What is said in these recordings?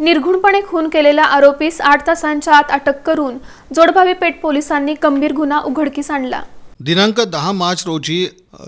निर्घुणपणे खून केलेल्या आरोपीस आठ तासांच्या आत अटक करून जोडभावी पेठ पोलिसांनी गंभीर गुन्हा उघडकीस आणला. दिनांक दहा मार्च रोजी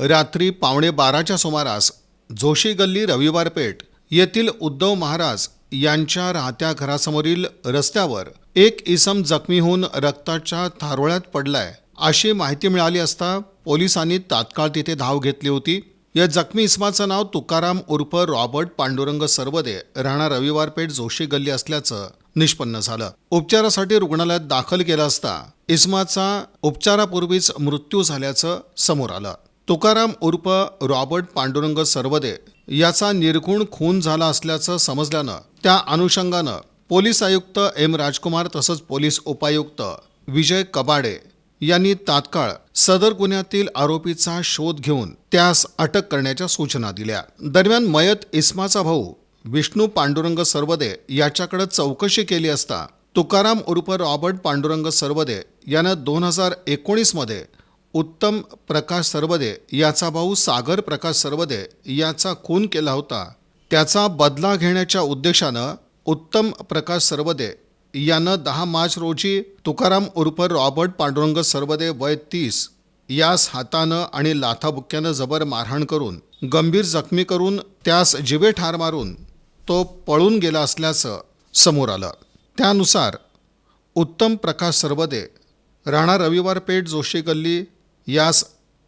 रात्री पावणे बाराच्या सुमारास जोशी गल्ली रविवार पेठ येथील उद्धव महाराज यांच्या राहत्या घरासमोरील रस्त्यावर एक इसम जखमी होऊन रक्ताच्या थारोळ्यात पडलाय अशी माहिती मिळाली असता पोलिसांनी तात्काळ तिथे धाव घेतली होती. या जखमी इसमाचं नाव तुकाराम उर्फ रॉबर्ट पांडुरंग सरवदे राहणार रविवार पेठ जोशी गल्ली असल्याचं निष्पन्न झालं. उपचारासाठी रुग्णालयात दाखल केलं असता इस्माचा उपचारापूर्वीच मृत्यू झाल्याचं समोर आलं. तुकाराम उर्फ रॉबर्ट पांडुरंग सरवदे याचा निर्गुण खून झाला असल्याचं समजल्यानं त्या अनुषंगानं पोलीस आयुक्त एम राजकुमार तसंच पोलीस उपायुक्त विजय कबाडे यांनी तात्काळ सदर गुन्ह्यातील आरोपीचा शोध घेऊन त्यास अटक करण्याच्या सूचना दिल्या. दरम्यान मयत इस्माचा भाऊ विष्णू पांडुरंग सरवदे याच्याकडे चौकशी केली असता तुकाराम उर्फ रॉबर्ट पांडुरंग सरवदे यानं दोन हजार एकोणीसमध्ये उत्तम प्रकाश सरवदे याचा भाऊ सागर प्रकाश सरवदे याचा खून केला होता. त्याचा बदला घेण्याच्या उद्देशानं उत्तम प्रकाश सरवदे यानं दहा मार्च रोजी तुकाराम उर्फ रॉबर्ट पांडुरंग सरवदे वय तीस यास हातानं आणि लाथाबुक्क्यानं जबर मारहाण करून गंभीर जखमी करून त्यास जिवे ठार मारून तो पळून गेला असल्याचं समोर आलं. त्यानुसार उत्तम प्रकाश सरबदे राणा रविवार पेठ जोशी गल्ली यास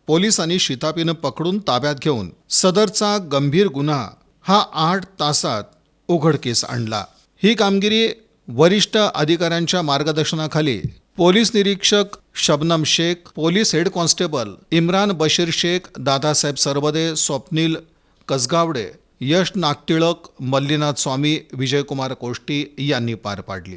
पोलिसांनी शितापीनं पकडून ताब्यात घेऊन सदरचा गंभीर गुन्हा हा आठ तासात उघडकीस आणला. ही कामगिरी वरिष्ठ अधिकाऱ्यांच्या मार्गदर्शनाखाली पोलीस निरीक्षक Shabnam Shaikh police head constable Imran Bashir Shaikh Dadasaheb Sarwade Swapnil Kasgawade Yash Nagtilak Mallinath Swami Vijaykumar Koshti यांनी पार पाडली.